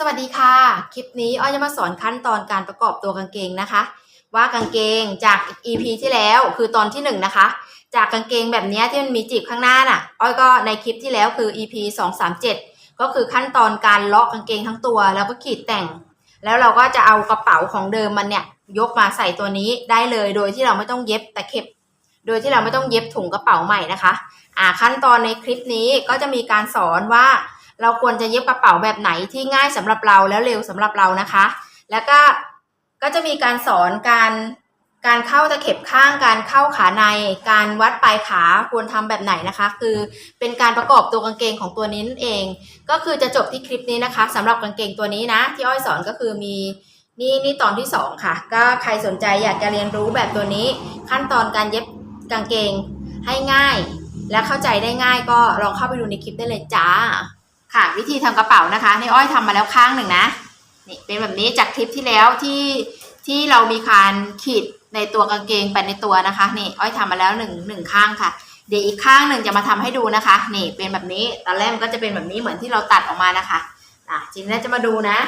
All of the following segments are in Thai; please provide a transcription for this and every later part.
สวัสดีค่ะ คลิปนี้อ้อยจะมาสอนขั้นตอนการประกอบตัวกางเกงนะคะ ว่ากางเกงจาก EP ที่แล้วคือตอนที่หนึ่งนะคะ จากกางเกงแบบนี้ที่มันมีจีบข้างหน้าน่ะอ้อยก็ในคลิปที่แล้วคือ EP 237 ก็คือขั้นตอนการเลาะกางเกงทั้งตัว แล้วก็ขีดแต่ง แล้วเราก็จะเอากระเป๋าของเดิมมันเนี่ยยกมาใส่ตัวนี้ได้เลยโดยที่เราไม่ต้องเย็บตะเข็บ โดยที่เราไม่ต้องเย็บถุงกระเป๋าใหม่นะคะ อ่าขั้นตอนในคลิปนี้ก็จะมีการสอนว่า เราควรจะเย็บกระเป๋าแบบไหนที่ง่ายสำหรับเราแล้วเร็วสำหรับเรานะคะ แล้วก็ก็จะมีการสอนการการเข้าตะเข็บข้างการเข้าขาใน การวัดปลายขาควรทำแบบไหนนะคะ คือเป็นการประกอบตัวกางเกงของตัวนี้นั่นเอง ก็คือจะจบที่คลิปนี้นะคะสำหรับกางเกงตัวนี้นะ ที่อ้อยสอนก็คือมีนี่นี่ตอนที่สองค่ะ ก็ใครสนใจอยากจะเรียนรู้แบบตัวนี้ ขั้นตอนการเย็บกางเกงให้ง่าย และเข้าใจได้ง่ายก็ลองเข้าไปดูในคลิปได้เลยจ้า ค่ะ วิธีทำกระเป๋านะคะนี่อ้อยทำมาแล้วข้างหนึ่งนะนี่เป็นแบบนี้จากคลิปที่แล้วที่ที่เรามีการขีดในตัวกางเกงไปในตัวนะคะนี่อ้อยทำมาแล้วหนึ่งหนึ่งข้างค่ะ เดี๋ยวอีกข้างหนึ่งจะมาทำให้ดูนะคะ นี่เป็นแบบนี้ตอนแรกมันก็จะเป็นแบบนี้เหมือนที่เราตัดออกมานะคะอะทีนี้จะมาดูนะ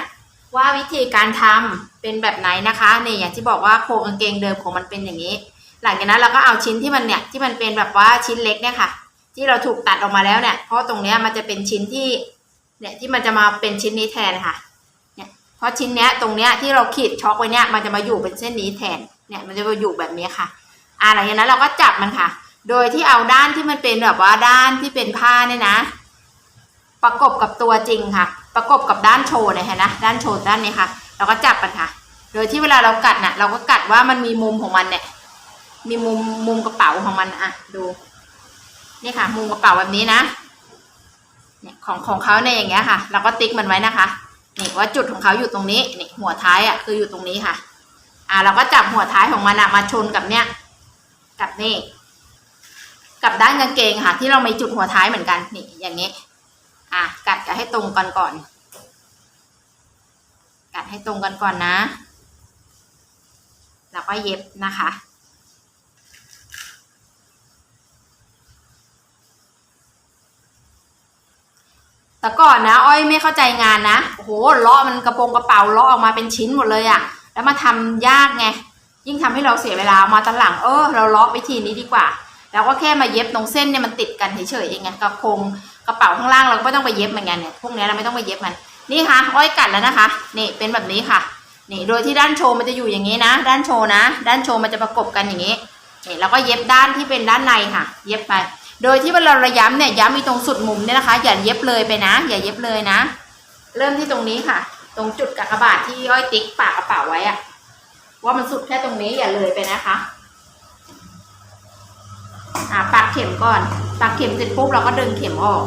ว่าวิธีการทำเป็นแบบไหนนะคะนี่อย่างที่บอกว่าโครงกางเกงเดิมของมันเป็นอย่างนี้ หลังจากนั้นเราก็เอาชิ้นที่มันเนี่ยที่มันเป็นแบบว่าชิ้นเล็กเนี่ยค่ะ ที่เราถูกตัดออกมาแล้วเนี่ยเพราะตรงเนี้ยมันจะเป็นชิ้นที่ เนี่ยที่มันจะมาเป็นชิ้นนี้แทนค่ะ เนี่ยเพราะชิ้นเนี้ยตรงเนี้ยที่เราขีดช็อกไว้เนี่ยมันจะมาอยู่เป็นเส้นนี้แทน เนี่ยมันจะมาอยู่แบบนี้ค่ะ อ่าหลังจากนั้นเราก็จับมันค่ะ โดยที่เอาด้านที่มันเป็นแบบว่าด้านที่เป็นผ้าเนี่ยนะ ประกบกับตัวจริงค่ะ ประกบกับด้านโชว์เนี่ยเห็นนะด้านโชว์ด้านนี้ค่ะ เราก็จับมันค่ะ โดยที่เวลาเรากัดน่ะ เราก็กัดว่ามันมีมุมของมันเนี่ย มีมุมมุมกระเป๋าของมันอะดู นี่ค่ะ มุมกระเป๋าแบบนี้นะ เนี่ยของของเขาเนี่ยอย่างเงี้ยค่ะ เราก็ติ๊กมันไว้นะคะนี่ว่าจุดของเขาอยู่ตรงนี้นี่หัวท้ายอะคืออยู่ตรงนี้ค่ะ อ่าเราก็จับหัวท้ายของมันอะมาชนกับเนี้ยกับนี่ กับด้านกางเกงค่ะ ที่เรามีจุดหัวท้ายเหมือนกันนี่อย่างนี้ อะกัดกันให้ตรงกันก่อน กัดให้ตรงกันก่อนนะ แล้วก็เย็บนะคะ แต่ก่อนนะ อ้อยไม่เข้าใจงานนะโอ้โหเลาะมันกระโปรงกระเป๋าเลาะออกมาเป็นชิ้นหมดเลยอะแล้วมาทำยากไงยิ่งทำให้เราเสียเวลามาตอนหลังเออเราเลาะวิธีนี้ดีกว่าแล้วก็แค่มาเย็บตรงเส้นเนี่ยมันติดกันเฉยๆเองไงกระโปรงกระเป๋าข้างล่างเราก็ไม่ต้องไปเย็บเหมือนกันเนี่ยพวกนี้เราไม่ต้องไปเย็บมันนี่ค่ะอ้อยกัดแล้วนะคะนี่เป็นแบบนี้ค่ะนี่โดยที่ด้านโชว์มันจะอยู่อย่างนี้นะ ด้านโชว์นะ ด้านโชว์มันจะประกบกันอย่างนี้นี่แล้วก็เย็บด้านที่เป็นด้านในค่ะ เย็บไป โดยที่เวลาเราย้ำเนี่ยย้ำมีตรงสุดมุมเนี่ยนะคะ อย่าเย็บเลยไปนะ อย่าเย็บเลยนะ เริ่มที่ตรงนี้ค่ะ ตรงจุดกากบาทที่อ้อยติ๊กปากกระเป๋าไว้อะว่ามันสุดแค่ตรงนี้อย่าเลยไปนะคะอ่าปักเข็มก่อนปักเข็มเสร็จปุ๊บเราก็ดึงเข็มออก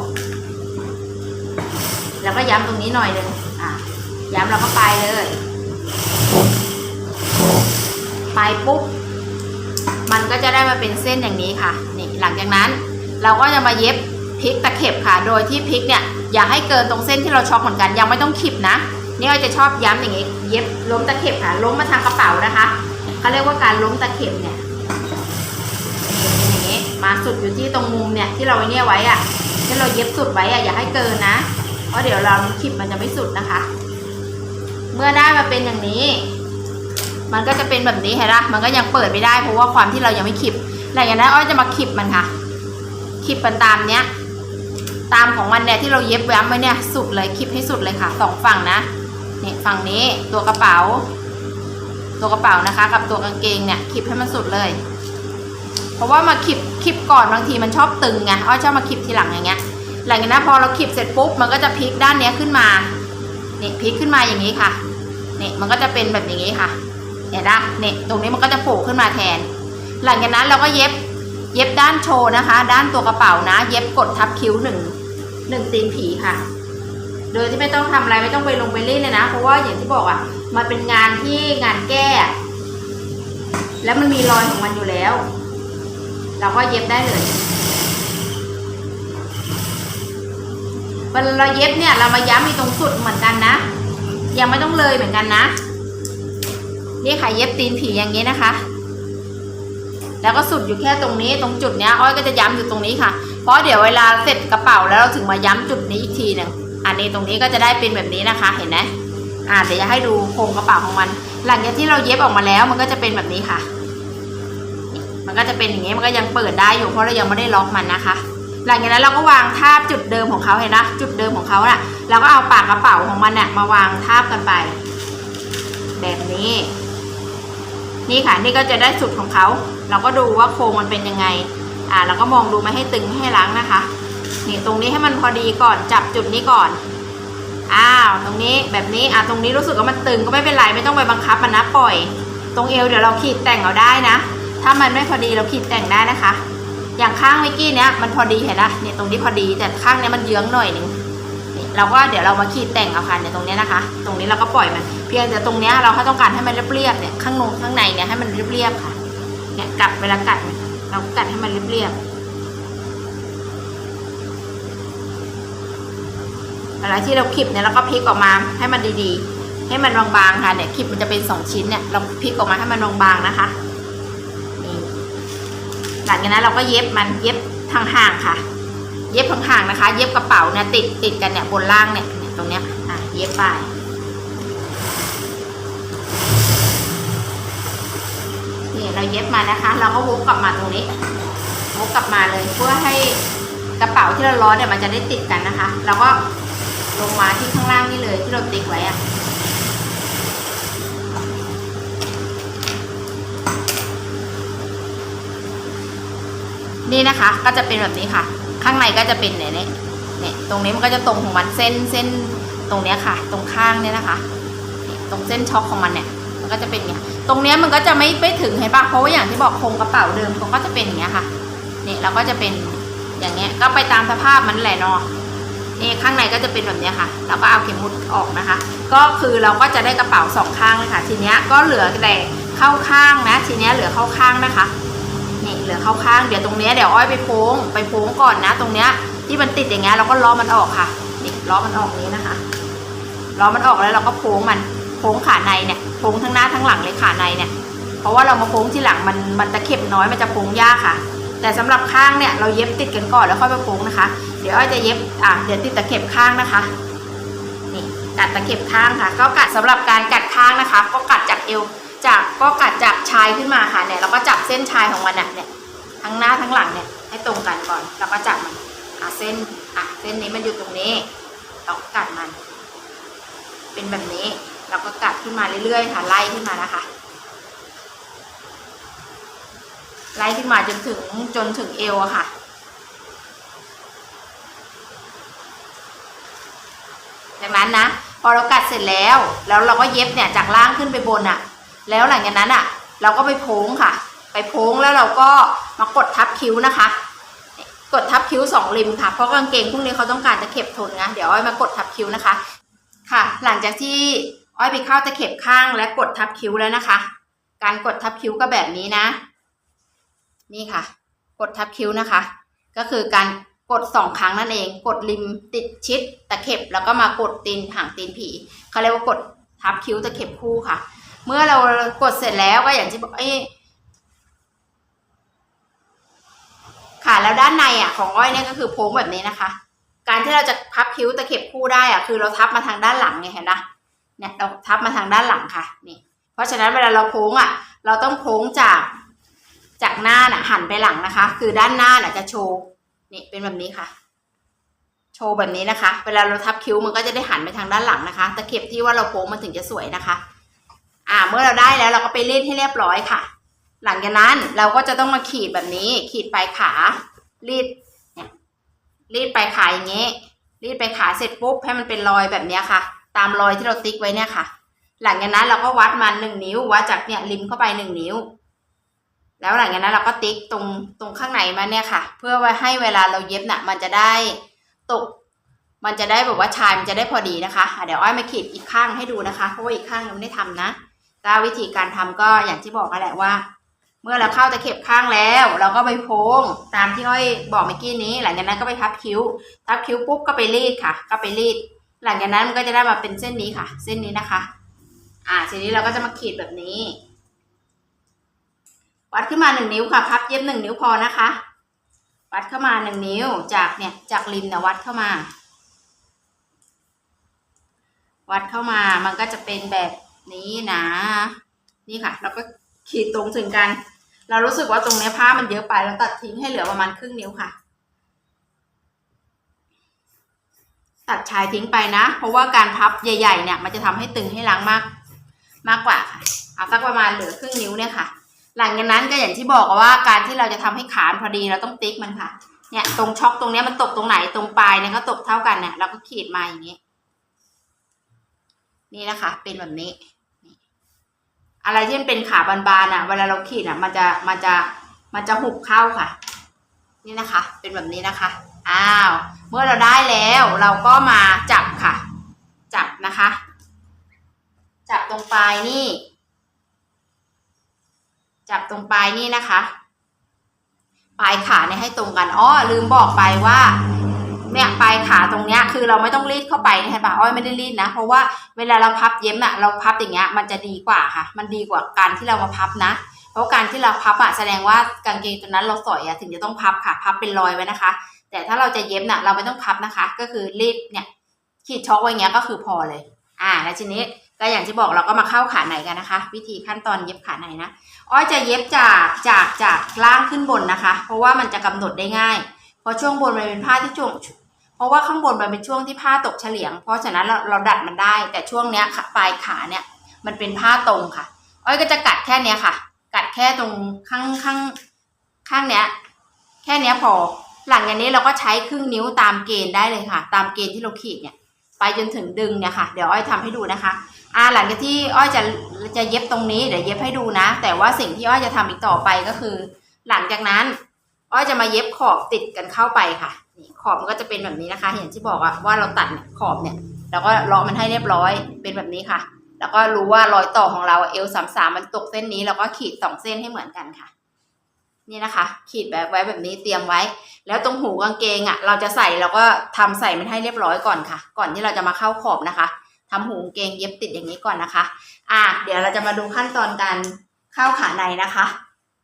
แล้วก็ย้ำตรงนี้หน่อยหนึ่งอ่าย้ำเราก็ไปเลย ไปปุ๊บมันก็จะได้มาเป็นเส้นอย่างนี้ค่ะ นี่หลังจากนั้น เราก็จะมาเย็บพลิกตะเข็บค่ะ โดยที่พลิกเนี่ยอย่าให้เกินตรงเส้นที่เราช็อกเหมือนกัน ยังไม่ต้องขีบนะ นี่ก็จะชอบย้ำอย่างนี้ เย็บล้มตะเข็บค่ะ ล้มมาทางกระเป๋านะคะเขาเรียกว่าการล้มตะเข็บเนี่ยอย่างนี้มาสุดอยู่ที่ตรงมุมเนี่ยที่เราเนี่ยไว้อะที่เราเย็บสุดไว้อะอย่าให้เกินนะ เพราะเดี๋ยวเราขีบมันจะไม่สุดนะคะ เมื่อได้มาเป็นอย่างนี้ มันก็จะเป็นแบบนี้เห็นปะมันก็ยังเปิดไม่ได้เพราะว่าความที่เรายังไม่ขีบหลังจากนั้นอ้อยจะมาขีบมันค่ะ ขีบมันตามเนี้ย ตามของมันเนี่ยที่เราเย็บแว้มไว้เนี่ยสุดเลยขีบให้สุดเลยค่ะสองฝั่งนะนี่ฝั่งนี้ตัวกระเป๋า ตัวกระเป๋านะคะ กับตัวกางเกงเนี่ยขีบให้มันสุดเลย เพราะว่ามาขีบขีบก่อนบางทีมันชอบตึงไงอ้อชอบมาขีบทีหลังอย่างเงี้ยหลังจากนั้นพอเราขีบเสร็จปุ๊บมันก็จะพลิกด้านเนี้ยขึ้นมานี่พลิกขึ้นมาอย่างนี้ค่ะนี่มันก็จะเป็นแบบอย่างนี้ค่ะเห็นปะเนี่ยตรงนี้มันก็จะโผล่ขึ้นมาแทน หลังจากนั้นเราก็เย็บ เย็บด้านโชว์นะคะ ด้านตัวกระเป๋านะ เย็บกดทับคิ้วหนึ่งหนึ่งตีนผีค่ะ โดยที่ไม่ต้องทำอะไรไม่ต้องไปลงไปเล่นเลยนะ เพราะว่าอย่างที่บอกอะ มันเป็นงานที่งานแก้ แล้วมันมีรอยของมันอยู่แล้ว เราก็เย็บได้เลยเวลาเราเย็บเนี่ยเรามาย้ำมีตรงสุดเหมือนกันนะ ยังไม่ต้องเลยเหมือนกันนะ นี่ค่ะเย็บตีนผีอย่างนี้นะคะ แล้วก็สุดอยู่แค่ตรงนี้ตรงจุดเนี้ยอ้อยก็จะย้ำอยู่ตรงนี้ค่ะ เพราะเดี๋ยวเวลาเสร็จกระเป๋าแล้วเราถึงมาย้ำจุดนี้อีกทีหนึ่งอันนี้ตรงนี้ก็จะได้เป็นแบบนี้นะคะ เห็นไหมอ่าเดี๋ยวจะให้ดูโครงกระเป๋าของมัน หลังจากที่เราเย็บออกมาแล้วมันก็จะเป็นแบบนี้ค่ะ มันก็จะเป็นอย่างนี้มันก็ยังเปิดได้อยู่เพราะเรายังไม่ได้ล็อกมันนะคะ หลังจากนั้นเราก็วางทาบจุดเดิมของเขาเห็นนะจุดเดิมของเขาน่ะเราก็เอาปากกระเป๋าของมันเนี่ยมาวางทาบกันไป แบบนี้ นี่ค่ะนี่ก็จะได้สุดของเขา เราก็ดูว่าโครงมันเป็นยังไง อ่าเราก็มองดูไม่ให้ตึงไม่ให้ล้างนะคะ นี่ตรงนี้ให้มันพอดีก่อนจับจุดนี้ก่อน อ้าวตรงนี้แบบนี้อ่าตรงนี้รู้สึกว่ามันตึงก็ไม่เป็นไรไม่ต้องไปบังคับมันนะปล่อย ตรงเอวเดี๋ยวเราขีดแต่งเอาได้นะ ถ้ามันไม่พอดีเราขีดแต่งได้นะคะ อย่างข้างเมื่อกี้เนี้ยมันพอดีเห็นนะเนี่ยตรงนี้พอดีแต่ข้างเนี้ยมันเยื้องหน่อยหนึง เราก็เดี๋ยวเรามาขีดแต่งเอาค่ะเนี่ยตรงนี้นะคะ ตรงนี้เราก็ปล่อยมัน เพียงแต่ตรงนี้เราถ้าต้องการให้มันเรียบๆเนี่ยข้างนงข้างในเนี่ยให้มันเรียบๆค่ะเนี่ยกัดเวลากัดเนี่ยเรากัดให้มันเรียบๆเวลาที่เราคลิปเนี่ยเราก็พลิกออกมาให้มันดีๆ ให้มันบางๆค่ะเนี่ยคลิปมันจะเป็นสองชิ้นเนี่ยเราพลิกออกมาให้มันบางๆนะคะนี่หลังจากนั้นเราก็เย็บมันเย็บทางห่างค่ะ เย็บห่างๆนะคะ เย็บกระเป๋าเนี่ยติดติดกันเนี่ยบนล่างเนี่ยเนี่ยตรงเนี้ยอะเย็บไปนี่เราเย็บมานะคะ เราก็วกกลับมาตรงนี้วกกลับมาเลยเพื่อให้กระเป๋าที่เราล้อเนี่ยมันจะได้ติดกันนะคะเราก็ลงมาที่ข้างล่างนี่เลยที่เราติ๊กไว้อะนี่นะคะก็จะเป็นแบบนี้ค่ะ ข้างในก็จะเป็นเนี่ยเนี่ยเนี่ยตรงนี้มันก็จะตรงของมันเส้นเส้นตรงเนี้ยค่ะ ตรงข้างเนี่ยนะคะเนี่ยตรงเส้นช็อคของมันเนี่ย มันก็จะเป็นอย่างเงี้ยตรงเนี้ยมันก็จะไม่ไม่ถึงเห็นปะเพราะว่าอย่างที่บอกโครงกระเป๋าเดิมเขาก็จะเป็นอย่างเงี้ยค่ะเนี่ยเราก็จะเป็นอย่างเงี้ยก็ไปตามสภาพมันแหละเนาะนี่ข้างในก็จะเป็นแบบเนี้ยค่ะ เราก็เอาเข็มมุดออกนะคะ ก็คือเราก็จะได้กระเป๋าสองข้างเลยค่ะ ทีเนี้ยก็เหลือแต่เข้าข้างนะ ทีเนี้ยเหลือเข้าข้างนะคะ นี่เหลือเข้าข้างเดี๋ยวตรงเนี้ยเดี๋ยวอ้อยไปโพ้งไปโพ้งก่อนนะ ตรงเนี้ยที่มันติดอย่างเงี้ยเราก็ล้อมันออกค่ะนี่ล้อมันออกนี้นะคะล้อมันออกแล้วเราก็โพ้งมันโพ้งขาในเนี่ยโพ้งทั้งหน้าทั้งหลังเลยขาในเนี่ย เพราะว่าเรามาโพ้งที่หลังมันมันตะเข็บน้อยมันจะโพ้งยากค่ะ แต่สำหรับข้างเนี่ยเราเย็บติดกันก่อนแล้วค่อยไปโพ้งนะคะ เดี๋ยวอ้อยจะเย็บอะเดี๋ยวติดตะเข็บข้างนะคะนี่กัดตะเข็บข้างค่ะก็กัดสำหรับการกัดข้างนะคะ ก็กัดจากเอว จากก็กัดจากชายขึ้นมาค่ะเนี่ยเราก็จับเส้นชายของมันน่ะเนี่ยทั้งหน้าทั้งหลังเนี่ยให้ตรงกันก่อนแล้วก็จับมันอะเส้นอะเส้นนี้มันอยู่ตรงนี้เราก็กัดมัน เป็นแบบนี้เราก็กัดขึ้นมาเรื่อยๆค่ะไล่ขึ้นมานะคะ ไล่ขึ้นมาจนถึงจนถึงเอวอะค่ะจากนั้นนะพอเรากัดเสร็จแล้ว แล้วเราก็เย็บเนี่ยจากล่างขึ้นไปบนอะ แล้วหลังจากนั้นอะ เราก็ไปโพ้งค่ะ ไปโพ้งแล้วเราก็มากดทับคิ้วนะคะ กดทับคิ้วสองริมค่ะ เพราะกางเกงพวกนี้เขาต้องการจะเข็บทนนะเดี๋ยวอ้อยมากดทับคิ้วนะคะ ค่ะ หลังจากที่อ้อยไปเข้าตะเข็บข้างและกดทับคิ้วแล้วนะคะ การกดทับคิ้วก็แบบนี้นะ นี่ค่ะ กดทับคิ้วนะคะ ก็คือการกดสองครั้งนั่นเอง กดริมติดชิดตะเข็บแล้วก็มากดตีนหางตีนผีเขาเรียกว่ากดทับคิ้วตะเข็บคู่ค่ะ เมื่อเรากดเสร็จแล้วก็อย่างที่บอกเอ้ค่ะแล้วด้านในอะของอ้อยเนี่ยก็คือโพ้งแบบนี้นะคะ การที่เราจะพับคิ้วตะเข็บคู่ได้อะคือเราทับมาทางด้านหลังไงเห็นนะเนี่ยเราทับมาทางด้านหลังค่ะนี่เพราะฉะนั้นเวลาเราโพ้งอะ เราต้องโพ้งจากจากหน้าน่ะหันไปหลังนะคะ คือด้านหน้าน่ะจะโชว์นี่เป็นแบบนี้ค่ะ โชว์แบบนี้นะคะ เวลาเราทับคิ้วมันก็จะได้หันไปทางด้านหลังนะคะ ตะเข็บที่ว่าเราโพ้งมันถึงจะสวยนะคะ อ่าเมื่อเราได้แล้วเราก็ไปรีดให้เรียบร้อยค่ะ หลังจากนั้นเราก็จะต้องมาขีดแบบนี้ ขีดปลายขารีดเนี่ยรีดปลายขาอย่างนี้รีดปลายขาเสร็จปุ๊บให้มันเป็นรอยแบบนี้ค่ะ ตามรอยที่เราติ๊กไว้เนี่ยค่ะ หลังจากนั้นเราก็วัดมันหนึ่งนิ้ววัดจากเนี่ยริมเข้าไปหนึ่งนิ้ว แล้วหลังจากนั้นเราก็ติ๊กตรงตรงข้างในมาเนี่ยค่ะ เพื่อไว้ให้เวลาเราเย็บน่ะมันจะได้ตกมันจะได้แบบว่าชายมันจะได้พอดีนะคะะเดี๋ยวอ้อยมาขีดอีกข้างให้ดูนะคะ เพราะว่าอีกข้างยังไม่ได้ทำนะ ก็วิธีการทำก็อย่างที่บอกกันแหละว่า เมื่อเราเข้าตะเข็บข้างแล้ว เราก็ไปโพ้งตามที่อ้อยบอกเมื่อกี้นี้ หลังจากนั้นก็ไปทับคิ้วทับคิ้วปุ๊บก็ไปรีดค่ะ ก็ไปรีด หลังจากนั้นมันก็จะได้มาเป็นเส้นนี้ค่ะ เส้นนี้นะคะ อ่าทีนี้เราก็จะมาขีดแบบนี้ วัดขึ้นมาหนึ่งนิ้วค่ะ พับเย็บหนึ่งนิ้วพอนะคะ วัดเข้ามาหนึ่งนิ้วจากเนี่ยจากริมเนี่ยวัดเข้ามา วัดเข้ามามันก็จะเป็นแบบ นี้นะ นี่ค่ะแล้วก็ขีดตรงถึงกัน เรารู้สึกว่าตรงเนี้ยผ้ามันเยอะไปเราตัดทิ้งให้เหลือประมาณครึ่งนิ้วค่ะ ตัดชายทิ้งไปนะ เพราะว่าการพับใหญ่ๆเนี่ย มันจะทำให้ตึงให้ล้างมาก มากกว่าค่ะเอาสักประมาณเหลือครึ่งนิ้วเนี่ยค่ะ หลังจากนั้นก็อย่างที่บอกว่าการที่เราจะทำให้ขานพอดีเราต้องติ๊กมันค่ะเนี่ยตรงช็อคตรงเนี้ยมันตกตรงไหนตรงปลายเนี่ยก็ตกเท่ากันเนี่ยเราก็ขีดมาอย่างนี้ นี่นะคะ เป็นแบบนี้ อะไรที่มันเป็นขาบานๆอะ เวลาเราขีดอะ มันจะมันจะมันจะหุบเข้าค่ะ นี่นะคะ เป็นแบบนี้นะคะ อ้าว เมื่อเราได้แล้วเราก็มาจับค่ะ จับนะคะ จับตรงปลายนี่ จับตรงปลายนี่นะคะ ปลายขาเนี่ยให้ตรงกัน อ้อลืมบอกไปว่า เนี่ยปลายขาตรงเนี้ยคือเราไม่ต้องรีดเข้าไปนะเห็นปะอ้อยไม่ได้รีดนะ เพราะว่าเวลาเราพับเย็บน่ะเราพับอย่างเงี้ยมันจะดีกว่าค่ะ มันดีกว่าการที่เรามาพับนะ เพราะการที่เราพับอะแสดงว่ากางเกงตัวนั้นเราสอยอะถึงจะต้องพับค่ะ พับเป็นรอยไว้นะคะ แต่ถ้าเราจะเย็บน่ะเราไม่ต้องพับนะคะ ก็คือรีดเนี่ยขีดช็อกไว้อย่างเงี้ยก็คือพอเลย อ่า แล้วทีนี้ก็อย่างที่บอกเราก็มาเข้าขาในกันนะคะ วิธีขั้นตอนเย็บขาในนะอ้อยจะเย็บจากจากจากล่างขึ้นบนนะคะ เพราะว่ามันจะกำหนดได้ง่าย เพราะช่วงบนมันเป็นผ้าที่ช่วง เพราะว่าข้างบนมันเป็นช่วงที่ผ้าตกเฉลียง เพราะฉะนั้นเราเราดัดมันได้ แต่ช่วงเนี้ยปลายขาเนี่ย มันเป็นผ้าตรงค่ะ อ้อยก็จะกัดแค่เนี้ยค่ะ กัดแค่ตรงข้างข้างข้างเนี้ย แค่เนี้ยพอ หลังจากนี้เราก็ใช้ครึ่งนิ้วตามเกณฑ์ได้เลยค่ะ ตามเกณฑ์ที่เราขีดเนี่ยไปจนถึงดึงเนี่ยค่ะ เดี๋ยวอ้อยทำให้ดูนะคะอ่าหลังจากที่อ้อยจะจะเย็บตรงนี้เดี๋ยวเย็บให้ดูนะ แต่ว่าสิ่งที่อ้อยจะทำอีกต่อไปก็คือ หลังจากนั้น อ้อยจะมาเย็บขอบติดกันเข้าไปค่ะ นี่ขอบมันก็จะเป็นแบบนี้นะคะอย่างที่บอกอะว่าเราตัดขอบเนี่ยเราก็เลาะมันให้เรียบร้อยเป็นแบบนี้ค่ะ แล้วก็รู้ว่ารอยต่อของเราเอลสามสามมันตกเส้นนี้เราก็ขีดสองเส้นให้เหมือนกันค่ะ นี่นะคะ ขีดแบบไว้แบบนี้เตรียมไว้ แล้วตรงหูกางเกงอะเราจะใส่เราก็ทำใส่มันให้เรียบร้อยก่อนค่ะ ก่อนที่เราจะมาเข้าขอบนะคะทำหูกางเกงเย็บติดอย่างนี้ก่อนนะคะ อะเดี๋ยวเราจะมาดูขั้นตอนการเข้าขาในนะคะ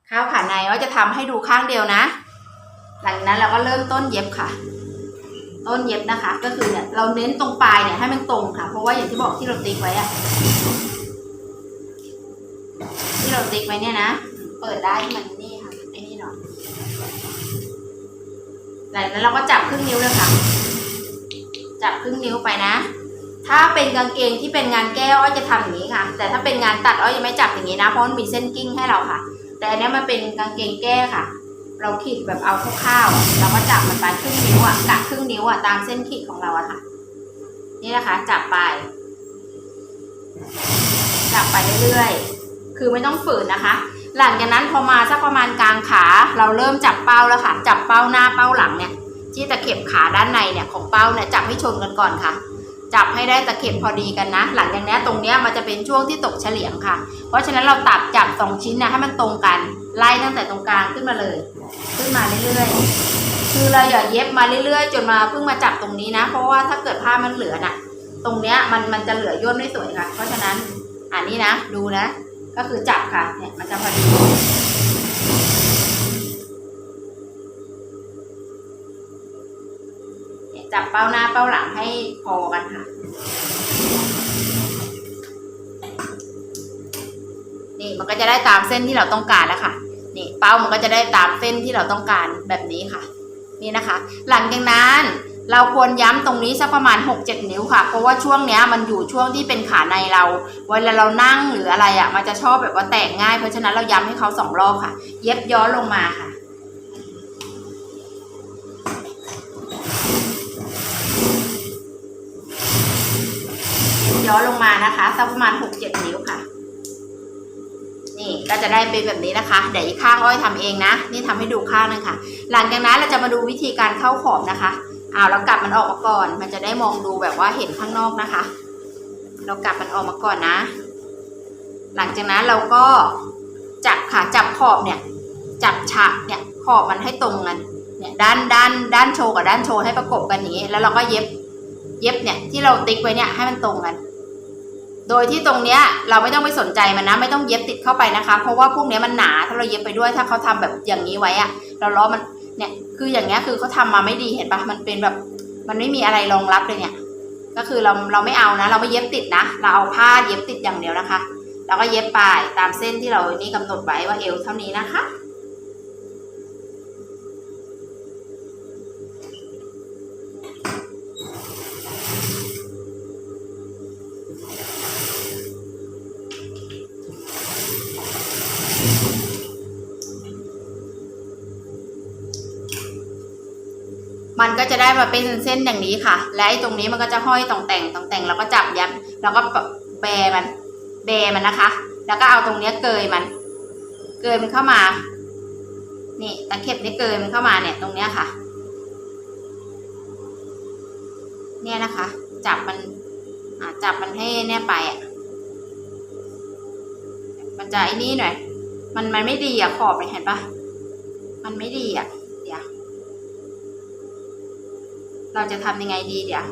เข้าขาในว่าจะทำให้ดูข้างเดียวนะ หลังนั้นเราก็เริ่มต้นเย็บค่ะ ต้นเย็บนะคะ ก็คือเนี่ยเราเน้นตรงปลายเนี่ยให้มันตรงค่ะ เพราะว่าอย่างที่บอกที่เราติ๊กไว้อะที่เราติ๊กไว้เนี่ยนะ เปิดได้ที่มันนี่ค่ะไอ้นี่หน่อยหลังนั้นเราก็จับครึ่งนิ้วเลยค่ะ จับครึ่งนิ้วไปนะ ถ้าเป็นกางเกงที่เป็นงานแก้วอ้อยจะทำอย่างนี้ค่ะ แต่ถ้าเป็นงานตัดอ้อยจะไม่จับอย่างนี้นะ เพราะมันมีเส้นกิ้งให้เราค่ะ แต่อันนี้มันเป็นกางเกงแก้ค่ะ เราขีดแบบเอาคร่าวๆเราก็จับมันไปครึ่งนิ้วอะกะครึ่งนิ้วอะตามเส้นขีดของเราอะค่ะ นี่นะคะ จับไป จับไปเรื่อยๆ คือไม่ต้องฝืนนะคะ หลังจากนั้นพอมาสักประมาณกลางขา เราเริ่มจับเป้าแล้วค่ะ จับเป้าหน้าเป้าหลังเนี่ยที่ตะเข็บขาด้านในเนี่ยของเป้าเนี่ยจับให้ชนกันก่อนค่ะ จับให้ได้ตะเข็บพอดีกันนะ หลังจากนี้ตรงเนี้ยมันจะเป็นช่วงที่ตกเฉลียงค่ะ เพราะฉะนั้นเราตัดจับสองชิ้นนะให้มันตรงกัน ไล่ตั้งแต่ตรงกลางขึ้นมาเลย ขึ้นมาเรื่อยๆ คือเราอย่าเย็บมาเรื่อยๆ จนมาเพิ่งมาจับตรงนี้นะ เพราะว่าถ้าเกิดผ้ามันเหลือน่ะ ตรงเนี้ยมันมันจะเหลือย่นไม่สวยค่ะ เพราะฉะนั้นอันนี้นะดูนะ ก็คือจับค่ะเนี่ยมันจะพอดีจับเป้าหน้าเป้าหลังให้พอกันค่ะ นี่มันก็จะได้ตามเส้นที่เราต้องการแล้วค่ะ นี่เป้ามันก็จะได้ตามเส้นที่เราต้องการแบบนี้ค่ะ นี่นะคะ หลังจากนั้นเราควรย้ำตรงนี้สักประมาณ 6-7 นิ้วค่ะ เพราะว่าช่วงเนี้ยมันอยู่ช่วงที่เป็นขาในเรา เวลาเรานั่งหรืออะไรอะ่ะ มันจะชอบแบบว่าแตกง่าย เพราะฉะนั้นเราย้ำให้เขาสองรอบค่ะ เย็บย้อนลงมาค่ะ ย้อนลงมานะคะสักประมาณ 6-7 นิ้วค่ะ นี่ก็จะได้เป็นแบบนี้นะคะเดี๋ยวอีกข้างอ้อยทำเองนะ นี่ทำให้ดูข้างนึงค่ะ หลังจากนั้นเราจะมาดูวิธีการเข้าขอบนะคะเอาเรากลับมันออกมาก่อน มันจะได้มองดูแบบว่าเห็นข้างนอกนะคะ เรากลับมันออกมาก่อนนะ หลังจากนั้นเราก็จับค่ะจับขอบเนี่ย จับฉากเนี่ยขอบมันให้ตรงกันเนี่ยด้านด้านด้านโชว์กับด้านโชว์ให้ประกบกันอย่างนี้ แล้วเราก็เย็บเย็บเนี่ยที่เราติ๊กไว้เนี่ยให้มันตรงกัน โดยที่ตรงเนี้ยเราไม่ต้องไปสนใจมันนะ ไม่ต้องเย็บติดเข้าไปนะคะ เพราะว่าพวกเนี้ยมันหนาถ้าเราเย็บไปด้วยถ้าเขาทำแบบอย่างนี้ไว้อะเราล้อมันเนี่ยคืออย่างเงี้ยคือเขาทำมาไม่ดีเห็นปะมันเป็นแบบมันไม่มีอะไรรองรับเลยเนี่ย ก็คือเราเราไม่เอานะ เราไม่เย็บติดนะ เราเอาผ้าเย็บติดอย่างเดียวนะคะแล้วก็เย็บปลายตามเส้นที่เรานี่กำหนดไว้ว่าเอวเท่านี้นะคะ มันก็จะได้มาเป็นเส้นอย่างนี้ค่ะ และไอ้ตรงนี้มันก็จะห้อยตรงแต่งตรงแต่งแล้วก็จับยันแล้วก็แบมัน แบมันนะคะ แล้วก็เอาตรงเนี้ยเกยมัน เกยมันเข้ามา นี่ตะเข็บนี่เกยมันเข้ามาเนี่ยตรงเนี้ยค่ะ เนี่ยนะคะ จับมันอ่าจับมันให้เนี่ยไปอะมันจะไอ้นี่หน่อย มันมันไม่ดีอะขอบเห็นปะมันไม่ดีอะ เราจะทำยังไงดีเดี๋ยว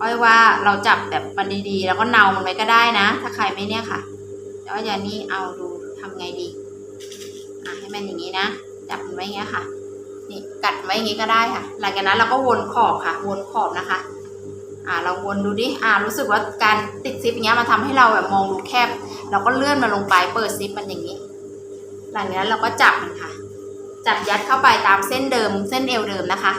อ้อยว่าเราจับแบบมันดีๆ แล้วก็เนามันไว้ก็ได้นะ ถ้าใครไม่เนี่ยค่ะเดี๋ยวอยจะนี่เอาดูทำไงดีอะให้มันอย่างนี้นะ จับมันไว้อย่างเงี้ยค่ะนี่กัดไว้อย่างงี้ก็ได้ค่ะ หลังจากนั้นเราก็วนขอบค่ะ วนขอบนะคะ อ่าเราวนดูดิอ่ารู้สึกว่าการติดซิปอย่างเงี้ยมันทำให้เราแบบมองดูแคบ เราก็เลื่อนมันลงไปเปิดซิปมันอย่างนี้ หลังจากนั้นเราก็จับมันค่ะ จับยัดเข้าไปตามเส้นเดิมเส้นเอวเดิมนะคะ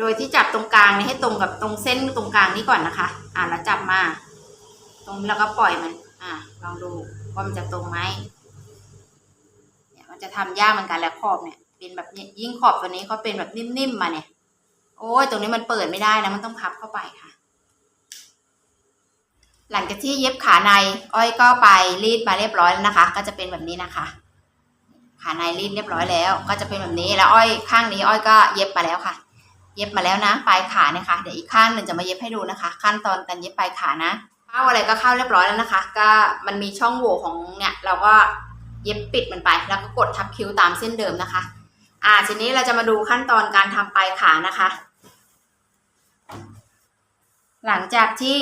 โดยที่จับตรงกลางนี่ยให้ตรงกับตรงเส้นตรงกลางนี้ก่อนนะคะ อ่าแล้วจับมา ตรงนี้แล้วก็ปล่อยมัน อ่าลองดูว่ามันจะตรงไหมเนี่ยมันจะทำยากเหมือนกันแล้วขอบเนี่ย เป็นแบบนี้ยิ่งขอบตัวนี้เขาเป็นแบบนิ่มๆมาเนี่ย โอ้ยตรงนี้มันเปิดไม่ได้นะมันต้องพับเข้าไปค่ะ หลังจากที่เย็บขาใน อ้อยก็ไปรีดมาเรียบร้อยแล้วนะคะ ก็จะเป็นแบบนี้นะคะขาในรีดเรียบร้อยแล้ว ก็จะเป็นแบบนี้แล้วอ้อยข้างนี้ อ้อยก็เย็บมาแล้วค่ะ ย็บมาแล้วนะปลายขานี่ค่ะเดี๋ยวอีกข้างหนึ่งจะมาเย็บให้ดูนะคะ ขั้นตอนการเย็บปลายขานะเข้าอะไรก็เข้าเรียบร้อยแล้วนะคะ ก็มันมีช่องโหว่ของเนี่ยเราก็เย็บปิดมันไป แล้วก็กดทับคิ้วตามเส้นเดิมนะคะ อ่าทีนี้เราจะมาดูขั้นตอนการทำปลายขานะคะ หลังจากที่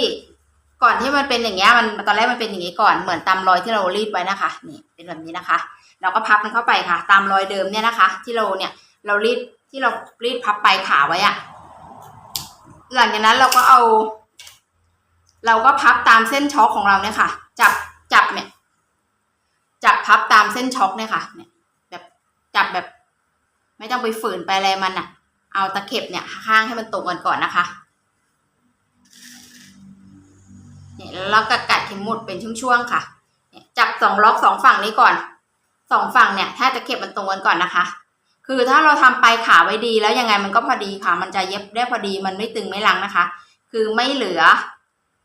ก่อนที่มันเป็นอย่างเงี้ยมันตอนแรกมันเป็นอย่างนี้ก่อนเหมือนตามรอยที่เรารีดไว้นะคะนี่เป็นแบบนี้นะคะ เราก็พับมันเข้าไปค่ะ ตามรอยเดิมเนี่ยนะคะ ที่เราเนี่ยเรารีด ที่เรารีดพับปลายขาไว้อะหลังจากนั้นเราก็เอา เราก็พับตามเส้นช็อคของเราเนี่ยค่ะ จับจับเนี่ยจับพับตามเส้นช็อคเนี่ยค่ะ เนี่ย แบบจับแบบ ไม่ต้องไปฝืนไปอะไรมันอะเอาตะเข็บเนี่ยข้างให้มันตรงกันก่อนนะคะเนี่ยแล้วเราก็กัดเข็มหมดเป็นช่วงๆค่ะจับสองล็อกสองฝั่งนี้ก่อนสองฝั่งเนี่ย ถ้าตะเข็บมันตรงกันก่อนนะคะ คือถ้าเราทำปลายขาไว้ดีแล้วยังไงมันก็พอดีค่ะ มันจะเย็บได้พอดีมันไม่ตึงไม่ลังนะคะ คือไม่เหลือ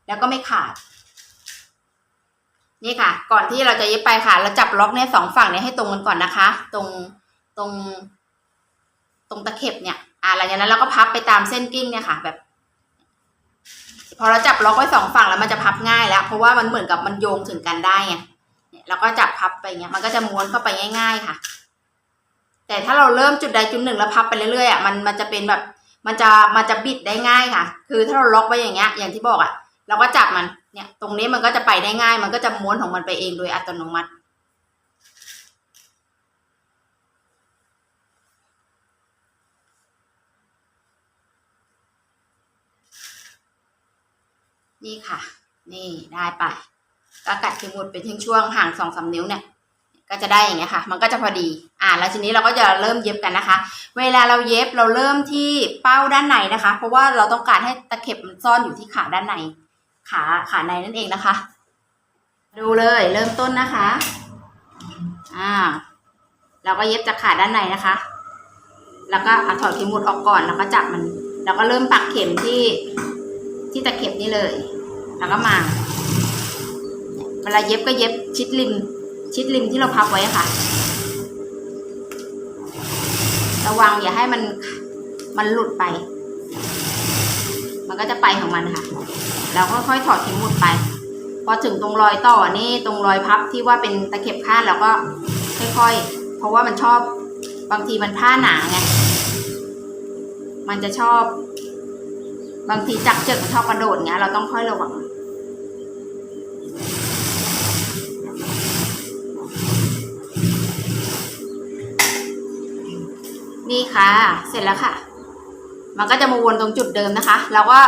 แล้วก็ไม่ขาด นี่ค่ะ ก่อนที่เราจะเย็บปลายขาเราจับล็อกเนี่ยสองฝั่งเนี่ยให้ตรงกันก่อนนะคะ ตรงตรง ตรงตะเข็บเนี่ยอ่าหลังจากนั้นเราก็พับไปตามเส้นกิ้งเนี่ยค่ะ แบบ พอเราจับล็อกไว้สองฝั่งแล้วมันจะพับง่ายแล้ว เพราะว่ามันเหมือนกับมันโยงถึงกันได้ไงเนี่ยแล้วก็จับพับไปเงี้ยมันก็จะม้วนเข้าไปง่าย ๆ ค่ะ แต่ถ้าเราเริ่มจุดใดจุดหนึ่งแล้วพับไปเรื่อยๆอะมันมันจะเป็นแบบมันจะมันจะบิดได้ง่ายค่ะ คือถ้าเราล็อกไว้อย่างเงี้ยอย่างที่บอกอะเราก็จับมันเนี่ยตรงนี้มันก็จะไปได้ง่าย มันก็จะม้วนของมันไปเองโดยอัตโนมัติ นี่ค่ะ นี่ได้ไปก็กัดเข็มหมุดเป็นช่วงๆห่างสองสามนิ้วเนี่ย ก็จะได้อย่างเงี้ยค่ะ มันก็จะพอดี อ่า แล้วทีนี้เราก็จะเริ่มเย็บกันนะคะ เวลาเราเย็บเราเริ่มที่เป้าด้านในนะคะ เพราะว่าเราต้องการให้ตะเข็บมันซ่อนอยู่ที่ขาด้านใน ขาขาในนั่นเองนะคะ ดูเลย เริ่มต้นนะคะ อ่า เราก็เย็บจากขาด้านในนะคะ แล้วก็เอาถอดเข็มหมุดออกก่อน แล้วก็จับมัน แล้วก็เริ่มปักเข็มที่ที่ตะเข็บนี่เลย แล้วก็มา เวลาเย็บก็เย็บชิดริม ชิดริมที่เราพับไว้ค่ะ ระวังอย่าให้มันมันหลุดไป มันก็จะไปของมันค่ะแล้วก็ค่อยถอดเข็มหมุดไป พอถึงตรงรอยต่อนี่ตรงรอยพับที่ว่าเป็นตะเข็บข้างแล้วก็ค่อยๆ เพราะว่ามันชอบบางทีมันผ้าหนาไง มันจะชอบ บางทีจักเจิกมันชอบกระโดดเงี้ย เราต้องค่อยระวัง เสร็จแล้วค่ะ มันก็จะมาวนตรงจุดเดิมนะคะ แล้วก็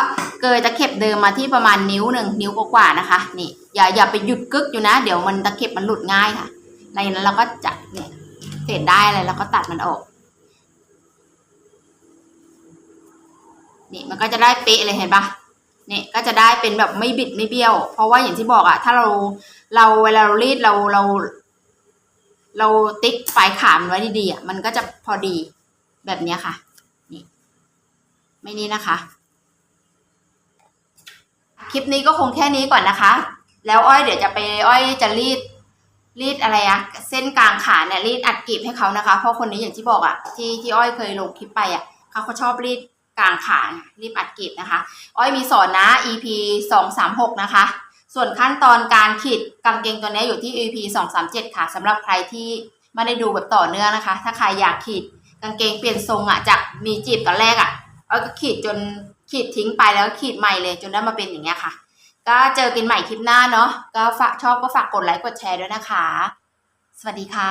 เกยตะเข็บเดิมมาที่ประมาณนิ้วหนึ่งนิ้วกว่าๆนะคะ นี่ อย่าอย่าไปหยุดกึกอยู่นะ เดี๋ยวมันตะเข็บมันหลุดง่ายค่ะในนั้นเราก็จัดเนี่ยเศษได้อะไรแล้วก็ตัดมันออก นี่มันก็จะได้เป๊ะเลยเห็นปะนี่ก็จะได้เป็นแบบไม่บิดไม่เบี้ยว เพราะว่าอย่างที่บอกอะถ้าเราเราเวลาเรารีดเราเรา เราติ๊กปลายขามนไว้ดีๆอะมันก็จะพอดี แบบนี้ค่ะ นี่ ไม่นี้นะคะ คลิปนี้ก็คงแค่นี้ก่อนนะคะ แล้วอ้อยเดี๋ยวจะไปอ้อยจะรีดรีดอะไรอะเส้นกลางขาเนี่ยรีดอัดกรีบให้เขานะคะ เพราะคนนี้อย่างที่บอกอะที่ที่อ้อยเคยลงคลิปไปอะเขาเขาชอบรีดกลางขารีดอัดกรีบนะคะ อ้อยมีสอนนะ EP สองสามหกนะคะ ส่วนขั้นตอนการขีดกางเกงตัวนี้อยู่ที่ EP สองสามเจ็ดค่ะสำหรับใครที่ไม่ได้ดูแบบต่อเนื่องนะคะ ถ้าใครอยากขีด กางเกงเปลี่ยนทรงอะจากมีจีบตอนแรกอะอ้อก็ขีดจนขีดทิ้งไปแล้วขีดใหม่เลยจนได้มาเป็นอย่างเงี้ยค่ะ ก็เจอกันใหม่คลิปหน้าเนาะก็ฝากชอบก็ฝากกดไลค์กดแชร์ด้วยนะคะ สวัสดีค่ะ